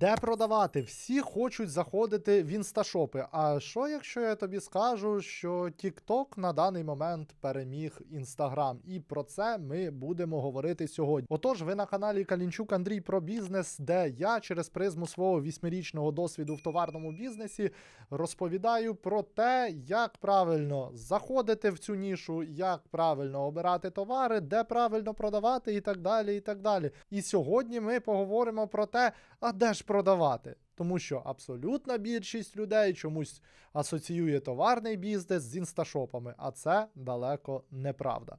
Де продавати? Всі хочуть заходити в інсташопи. А що, якщо я тобі скажу, що TikTok на даний момент переміг Instagram? І про це ми будемо говорити сьогодні. Отож, ви на каналі Калінчук Андрій про бізнес, де я через призму свого вісьмирічного досвіду в товарному бізнесі розповідаю про те, як правильно заходити в цю нішу, як правильно обирати товари, де правильно продавати і так далі. І так далі. І сьогодні ми поговоримо про те, а де ж продавати. Тому що абсолютна більшість людей чомусь асоціює товарний бізнес з інсташопами, а це далеко неправда.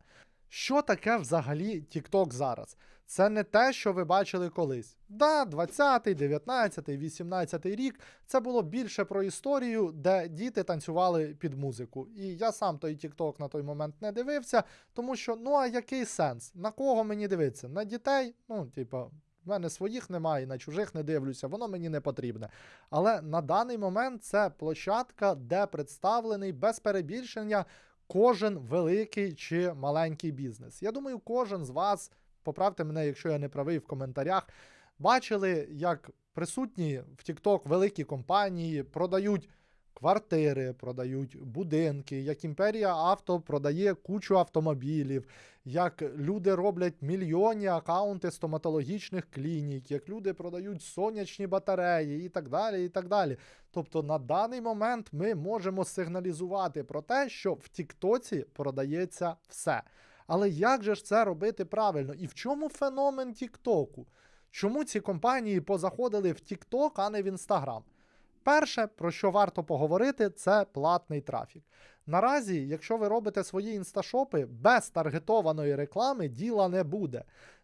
Що таке взагалі TikTok зараз? Це не те, що ви бачили колись. Да, 20-й, 19-й, 18 рік це було більше про історію, де діти танцювали під музику. І я сам той TikTok на той момент не дивився, тому що ну а який сенс? На кого мені дивитися? На дітей? Ну, типа. В мене своїх немає, на чужих не дивлюся, воно мені не потрібне. Але на даний момент це площадка, де представлений без перебільшення кожен великий чи маленький бізнес. Я думаю, кожен з вас, поправте мене, якщо я не правий в коментарях, бачили, як присутні в TikTok великі компанії продають. Квартири продають будинки, як імперія авто продає кучу автомобілів, як люди роблять мільйонні акаунти стоматологічних клінік, як люди продають сонячні батареї і так далі. і так далі. Тобто на даний момент ми можемо сигналізувати про те, що в Тіктоці продається все. Але як же ж це робити правильно? І в чому феномен Тіктоку? Чому ці компанії позаходили в Тікток, а не в Інстаграм? Перше, про що варто поговорити, це платний трафік. Наразі, якщо ви робите свої інсташопи, без таргетованої реклами діла не буде.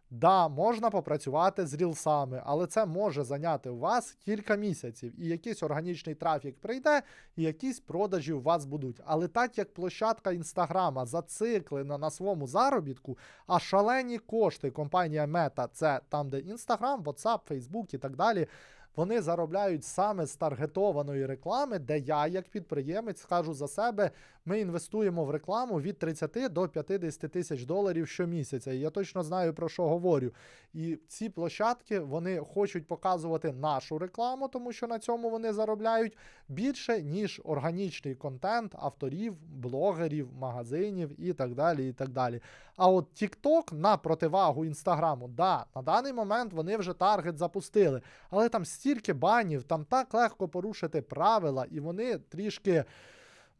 Да, можна попрацювати з рілсами, але це може зайняти у вас кілька місяців, і якийсь органічний трафік прийде, і якісь продажі у вас будуть. Але так як площадка інстаграма зациклена на своєму заробітку, а шалені кошти компанія Мета це там, де Інстаграм, WhatsApp, Facebook і так далі. Вони заробляють саме з таргетованої реклами, де я, як підприємець, скажу за себе, ми інвестуємо в рекламу від 30 до 50 тисяч доларів щомісяця. І я точно знаю про що говорю. І ці площадки вони хочуть показувати нашу рекламу, тому що на цьому вони заробляють більше, ніж органічний контент авторів, блогерів, магазинів і так далі. і так далі. А от TikTok на противагу інстаграму, да, на даний момент вони вже таргет запустили, але там стільки банів, там так легко порушити правила, і вони трішки.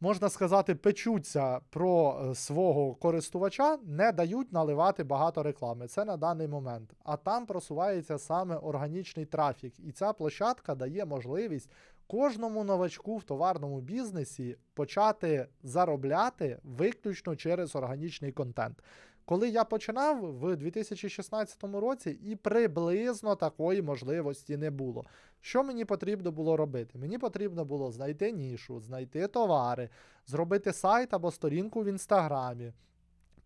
Можна сказати, печуться про е, свого користувача, не дають наливати багато реклами. Це на даний момент. А там просувається саме органічний трафік. І ця площадка дає можливість кожному новачку в товарному бізнесі почати заробляти виключно через органічний контент. Коли я починав в 2016 році, і приблизно такої можливості не було. Що мені потрібно було робити? Мені потрібно було знайти нішу, знайти товари, зробити сайт або сторінку в інстаграмі,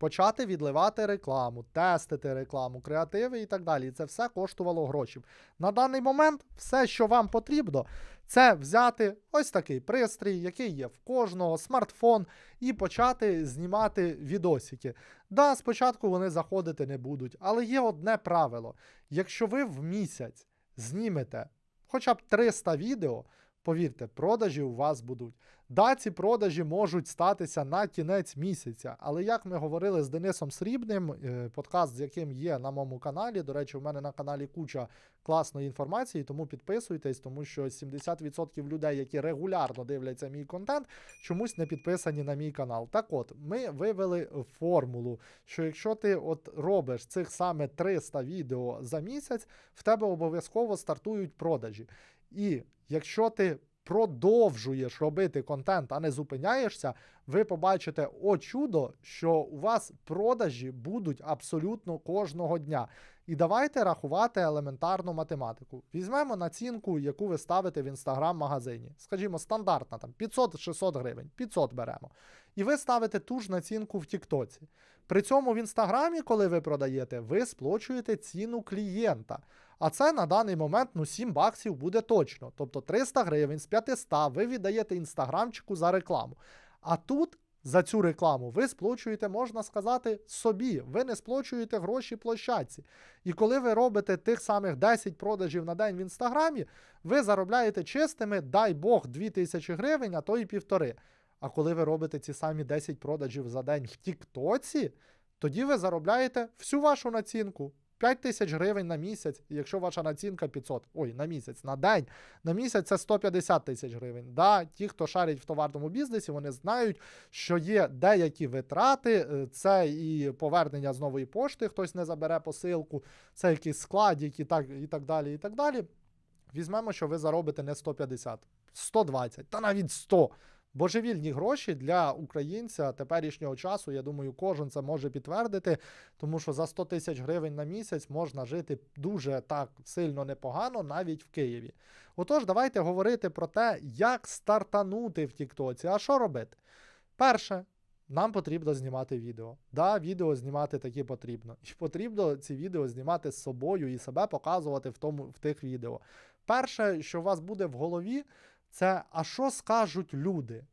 почати відливати рекламу, тестити рекламу, креативи і так далі. І це все коштувало грошей. На даний момент все, що вам потрібно, це взяти ось такий пристрій, який є в кожного, смартфон, і почати знімати відосики. Да, спочатку вони заходити не будуть, але є одне правило: якщо ви в місяць знімете хоча б 300 відео, повірте, продажі у вас будуть. Да, ці продажі можуть статися на кінець місяця, але як ми говорили з Денисом Срібним, е, подкаст, з яким є на моєму каналі. До речі, у мене на каналі куча класної інформації, тому підписуйтесь, тому що 70% людей, які регулярно дивляться мій контент, чомусь не підписані на мій канал. Так от, ми вивели формулу, що якщо ти от робиш цих саме 300 відео за місяць, в тебе обов'язково стартують продажі. І якщо ти продовжуєш робити контент, а не зупиняєшся, ви побачите о чудо, що у вас продажі будуть абсолютно кожного дня. І давайте рахувати елементарну математику. Візьмемо націнку, яку ви ставите в інстаграм-магазині. Скажімо, стандартна там 500-600 гривень, 500 беремо. І ви ставите ту ж націнку в Тіктоці. При цьому в інстаграмі, коли ви продаєте, ви сплочуєте ціну клієнта. А це на даний момент ну 7 баксів буде точно. Тобто 300 гривень з 500 ви віддаєте інстаграмчику за рекламу. А тут за цю рекламу, ви сплачуєте, можна сказати, собі. Ви не сплачуєте гроші площадці. І коли ви робите тих самих 10 продажів на день в інстаграмі, ви заробляєте чистими, дай Бог, 2000 гривень, а то і півтори. А коли ви робите ці самі 10 продажів за день в Тіктоці, тоді ви заробляєте всю вашу націнку. 5 тисяч гривень на місяць, якщо ваша націнка 500, ой, на місяць, на день, на місяць це 150 тисяч гривень. Да, ті, хто шарять в товарному бізнесі, вони знають, що є деякі витрати, е, це і повернення з нової пошти, хтось не забере посилку, це якийсь склад, і так, і так далі. і так далі. Візьмемо, що ви заробите не 150, 120 та навіть 100. Божевільні гроші для українця теперішнього часу, я думаю, кожен це може підтвердити, тому що за 100 тисяч гривень на місяць можна жити дуже так сильно непогано, навіть в Києві. Отож, давайте говорити про те, як стартанути в Тіктоці. А що робити? Перше, нам потрібно знімати відео. Да, відео знімати таки потрібно. І потрібно ці відео знімати з собою і себе показувати в тому в тих відео. Перше, що у вас буде в голові, це а що скажуть люди?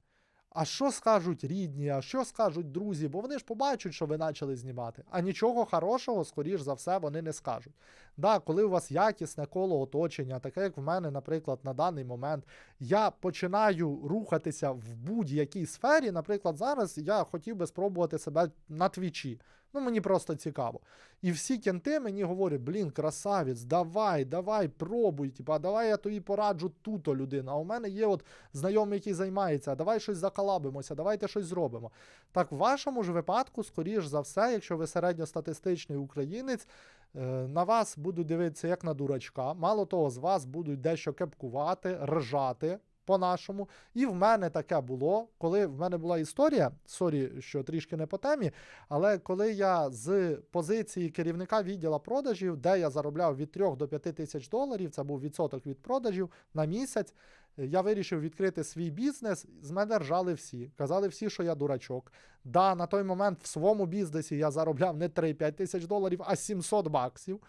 А що скажуть рідні, а що скажуть друзі? Бо вони ж побачать, що ви почали знімати. А нічого хорошого, скоріш за все, вони не скажуть. Да, коли у вас якісне коло оточення, таке як в мене, наприклад, на даний момент, я починаю рухатися в будь-якій сфері. Наприклад, зараз я хотів би спробувати себе на твічі. Ну, мені просто цікаво. І всі кенти мені говорять: блін, красавець, давай, давай, пробуй, типа, давай я тобі пораджу туто людина. А у мене є от знайомий, який займається, давай щось закалабимося, давайте щось зробимо. Так, в вашому ж випадку, скоріш за все, якщо ви середньостатистичний українець, е, на вас будуть дивитися як на дурачка. Мало того, з вас будуть дещо кепкувати, ржати. По-нашому. І в мене таке було, коли в мене була історія, сорі, що трішки не по темі, але коли я з позиції керівника відділу продажів, де я заробляв від 3 до 5 тисяч доларів, це був відсоток від продажів на місяць, я вирішив відкрити свій бізнес, з мене ржали всі. Казали всі, що я дурачок. Да, на той момент в своєму бізнесі я заробляв не 3-5 тисяч доларів, а 700 баксів.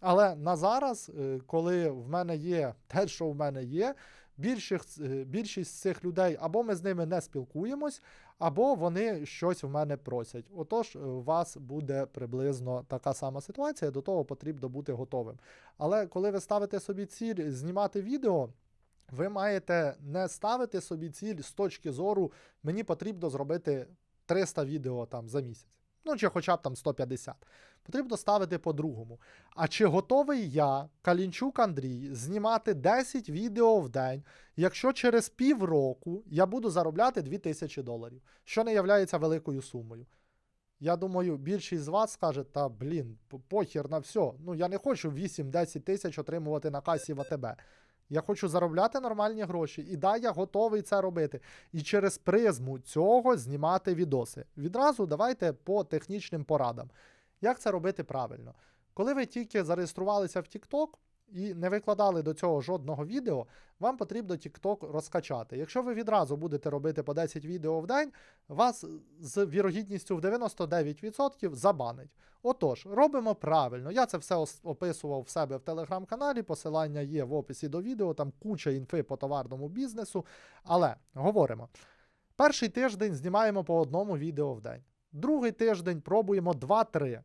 Але на зараз, е, коли в мене є те, що в мене є, більшість, е, більшість з цих людей або ми з ними не спілкуємось, або вони щось в мене просять. Отож, е, у вас буде приблизно така сама ситуація, до того потрібно бути готовим. Але коли ви ставите собі ціль знімати відео, ви маєте не ставити собі ціль з точки зору, мені потрібно зробити 300 відео там за місяць. Ну, чи хоча б там 150. Потрібно ставити по-другому. А чи готовий я, Калінчук Андрій, знімати 10 відео в день, якщо через півроку я буду заробляти 2000 доларів, що не є великою сумою? Я думаю, більшість з вас скаже, та блін, похер на все. Ну я не хочу 8-10 тисяч отримувати на касі в АТБ. Я хочу заробляти нормальні гроші. І да, я готовий це робити. І через призму цього знімати відоси. Відразу давайте по технічним порадам. Як це робити правильно? Коли ви тільки зареєструвалися в TikTok і не викладали до цього жодного відео, вам потрібно TikTok розкачати. Якщо ви відразу будете робити по 10 відео в день, вас з вірогідністю в 99% забанить. Отож, робимо правильно. Я це все описував в себе в телеграм-каналі. Посилання є в описі до відео, там куча інфи по товарному бізнесу. Але говоримо. Перший тиждень знімаємо по одному відео в день. Другий тиждень пробуємо 2-3.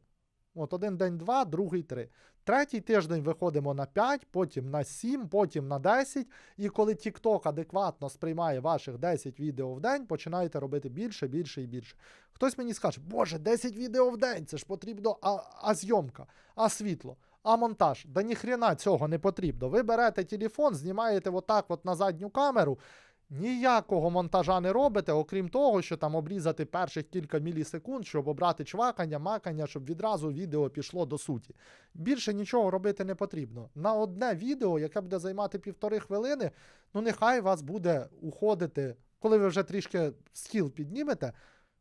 От один день 2, другий 3. Третій тиждень виходимо на 5, потім на 7, потім на 10. І коли TikTok адекватно сприймає ваших 10 відео в день, починаєте робити більше, більше і більше. Хтось мені скаже, боже, 10 відео в день, це ж потрібно, а, а зйомка, а світло. А монтаж, да ніхрена цього не потрібно. Ви берете телефон, знімаєте отак от на задню камеру, Ніякого монтажа не робите, окрім того, що там обрізати перших кілька мілісекунд, щоб обрати чвакання, макання, щоб відразу відео пішло до суті. Більше нічого робити не потрібно. На одне відео, яке буде займати півтори хвилини, ну нехай вас буде уходити, коли ви вже трішки скіл піднімете,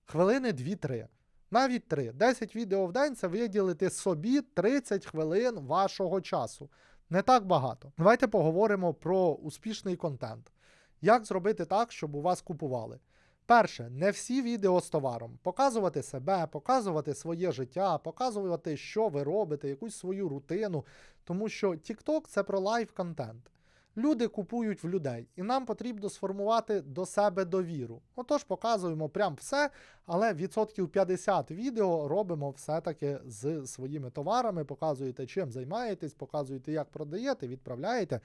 хвилини 2-3. Навіть 3. 10 відео в день це виділити собі 30 хвилин вашого часу. Не так багато. Давайте поговоримо про успішний контент. Як зробити так, щоб у вас купували? Перше, не всі відео з товаром. Показувати себе, показувати своє життя, показувати, що ви робите, якусь свою рутину. Тому що TikTok це про лайв контент. Люди купують в людей, і нам потрібно сформувати до себе довіру. Отож, показуємо прям все, але відсотків 50 відео робимо все-таки з своїми товарами, показуєте, чим займаєтесь, показуєте, як продаєте, відправляєте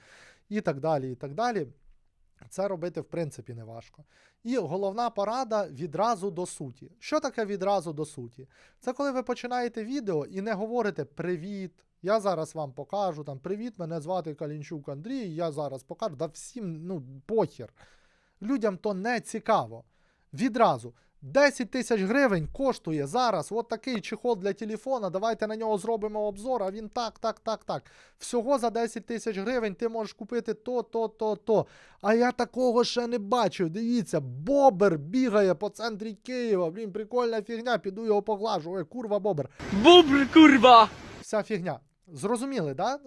і так далі. і так далі. Це робити, в принципі, не важко. І головна порада відразу до суті. Що таке відразу до суті? Це коли ви починаєте відео і не говорите Привіт. Я зараз вам покажу там Привіт, мене звати Калінчук Андрій, я зараз покажу. Да всім, ну, похер. Людям то не цікаво. Відразу. 10 тисяч гривень коштує зараз от такий чехол для телефона. Давайте на нього зробимо обзор. А він так, так, так, так. Всього за 10 тисяч гривень ти можеш купити то, то, то, то. А я такого ще не бачив. Дивіться, бобер бігає по центрі Києва. Блін, прикольна фігня, піду його поглажу. Ой, курва бобер. Бобр, курва! Вся фігня. Зрозуміли, да?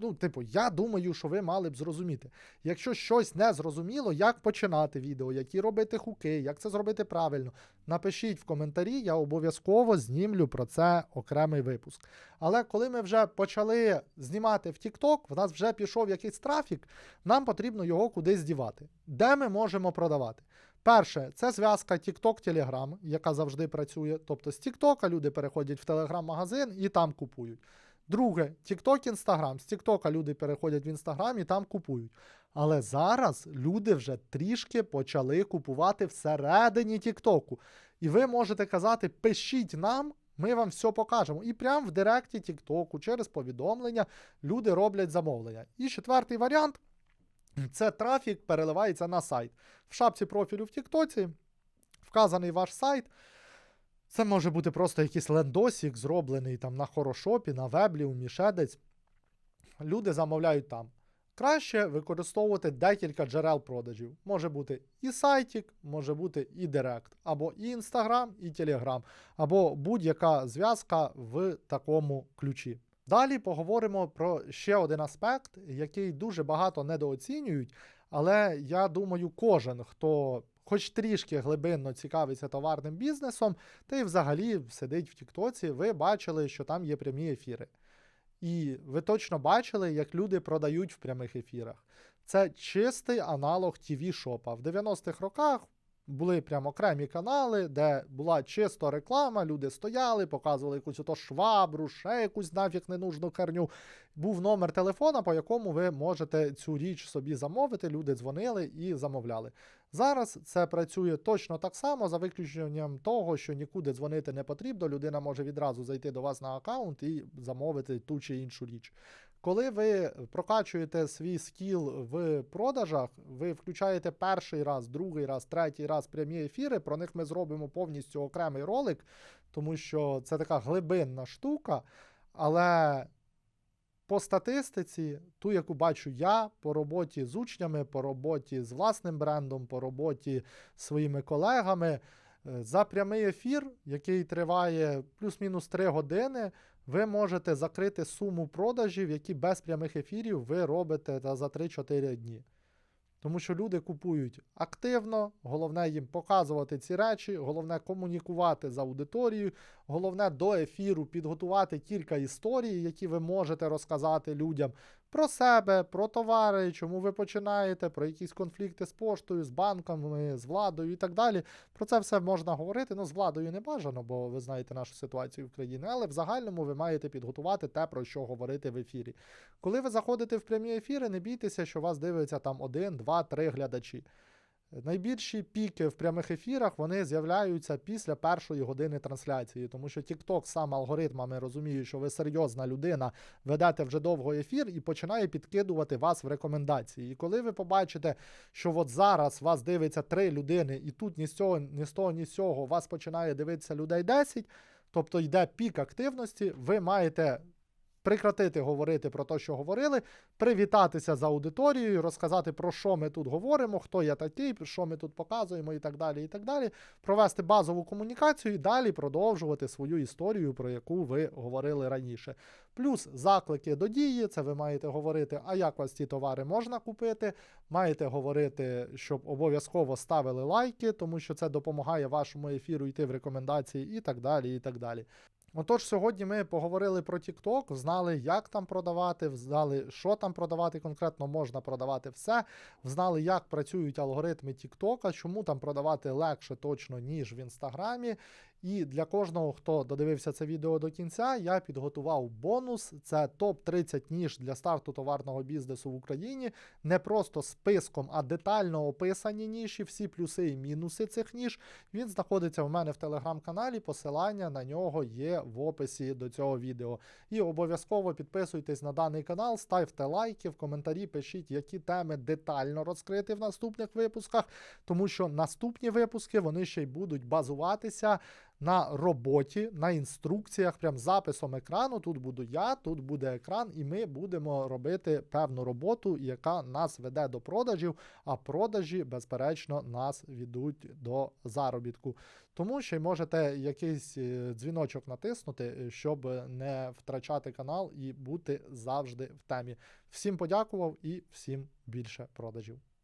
Ну, типу, я думаю, що ви мали б зрозуміти. Якщо щось не зрозуміло, як починати відео, які робити хуки, як це зробити правильно, напишіть в коментарі, я обов'язково знімлю про це окремий випуск. Але коли ми вже почали знімати в TikTok, в нас вже пішов якийсь трафік, нам потрібно його кудись дівати. Де ми можемо продавати? Перше, це зв'язка TikTok-Telegram, яка завжди працює. Тобто з TikTok люди переходять в Telegram-магазин і там купують. Друге, TikTok, Instagram. З TikTok люди переходять в Instagram і там купують. Але зараз люди вже трішки почали купувати всередині TikTok. І ви можете казати, пишіть нам, ми вам все покажемо. І прямо в директі TikTok, через повідомлення, люди роблять замовлення. І четвертий варіант це трафік переливається на сайт. В шапці профілю в TikTok вказаний ваш сайт. Це може бути просто якийсь лендосік, зроблений там на хорошопі, на веблі, у мішедець. Люди замовляють там. Краще використовувати декілька джерел продажів. Може бути і сайтік, може бути і Директ, або і Інстаграм, і Телеграм, або будь-яка зв'язка в такому ключі. Далі поговоримо про ще один аспект, який дуже багато недооцінюють, але я думаю, кожен, хто хоч трішки глибинно цікавиться товарним бізнесом, та й взагалі сидить в Тіктоці, ви бачили, що там є прямі ефіри. І ви точно бачили, як люди продають в прямих ефірах. Це чистий аналог tv шопа В 90-х роках були прям окремі канали, де була чисто реклама, люди стояли, показували якусь ото швабру, ще якусь нафіг ненужну херню. Був номер телефона, по якому ви можете цю річ собі замовити. Люди дзвонили і замовляли. Зараз це працює точно так само, за виключенням того, що нікуди дзвонити не потрібно. Людина може відразу зайти до вас на аккаунт і замовити ту чи іншу річ. Коли ви прокачуєте свій скіл в продажах, ви включаєте перший раз, другий раз, третій раз прямі ефіри. Про них ми зробимо повністю окремий ролик, тому що це така глибинна штука. Але по статистиці, ту, яку бачу я по роботі з учнями, по роботі з власним брендом, по роботі з своїми колегами, е, за прямий ефір, який триває плюс-мінус 3 години, ви можете закрити суму продажів, які без прямих ефірів ви робите за 3-4 дні. Тому що люди купують активно, головне їм показувати ці речі, головне комунікувати з аудиторією, головне до ефіру підготувати кілька історій, які ви можете розказати людям про себе, про товари, чому ви починаєте, про якісь конфлікти з поштою, з банками, з владою і так далі. Про це все можна говорити. Ну, з владою не бажано, бо ви знаєте нашу ситуацію в країні, але в загальному ви маєте підготувати те, про що говорити в ефірі. Коли ви заходите в прямі ефіри, не бійтеся, що вас дивиться там один, два, три глядачі. Найбільші піки в прямих ефірах вони з'являються після першої години трансляції, тому що TikTok сам алгоритмами розуміє, що ви серйозна людина, ведете вже довго ефір і починає підкидувати вас в рекомендації. І коли ви побачите, що от зараз вас дивиться три людини, і тут ні з цього, ні з того, ні з цього вас починає дивитися людей 10, тобто йде пік активності, ви маєте прекратити говорити про те, що говорили, привітатися з аудиторією, розказати про що ми тут говоримо, хто я такий, що ми тут показуємо, і так далі. і так далі, Провести базову комунікацію і далі продовжувати свою історію, про яку ви говорили раніше. Плюс заклики до дії, це ви маєте говорити, а як вас ці товари можна купити. Маєте говорити, щоб обов'язково ставили лайки, тому що це допомагає вашому ефіру йти в рекомендації, і так далі. і так далі. Отож, сьогодні ми поговорили про TikTok, знали, як там продавати, знали, що там продавати конкретно можна продавати все, знали, як працюють алгоритми TikTok, чому там продавати легше точно, ніж в інстаграмі. І для кожного, хто додивився це відео до кінця, я підготував бонус. Це топ-30 ніж для старту товарного бізнесу в Україні. Не просто списком, а детально описані ніші, всі плюси і мінуси цих ніж. Він знаходиться в мене в телеграм-каналі. Посилання на нього є в описі до цього відео. І обов'язково підписуйтесь на даний канал, ставте лайки, в коментарі пишіть, які теми детально розкрити в наступних випусках, тому що наступні випуски вони ще й будуть базуватися на роботі, на інструкціях, прям записом екрану. Тут буду я, тут буде екран, і ми будемо робити певну роботу, яка нас веде до продажів, а продажі, безперечно, нас ведуть до заробітку. Тому ще можете якийсь е, дзвіночок натиснути, е, щоб не втрачати канал і бути завжди в темі. Всім подякував і всім більше продажів.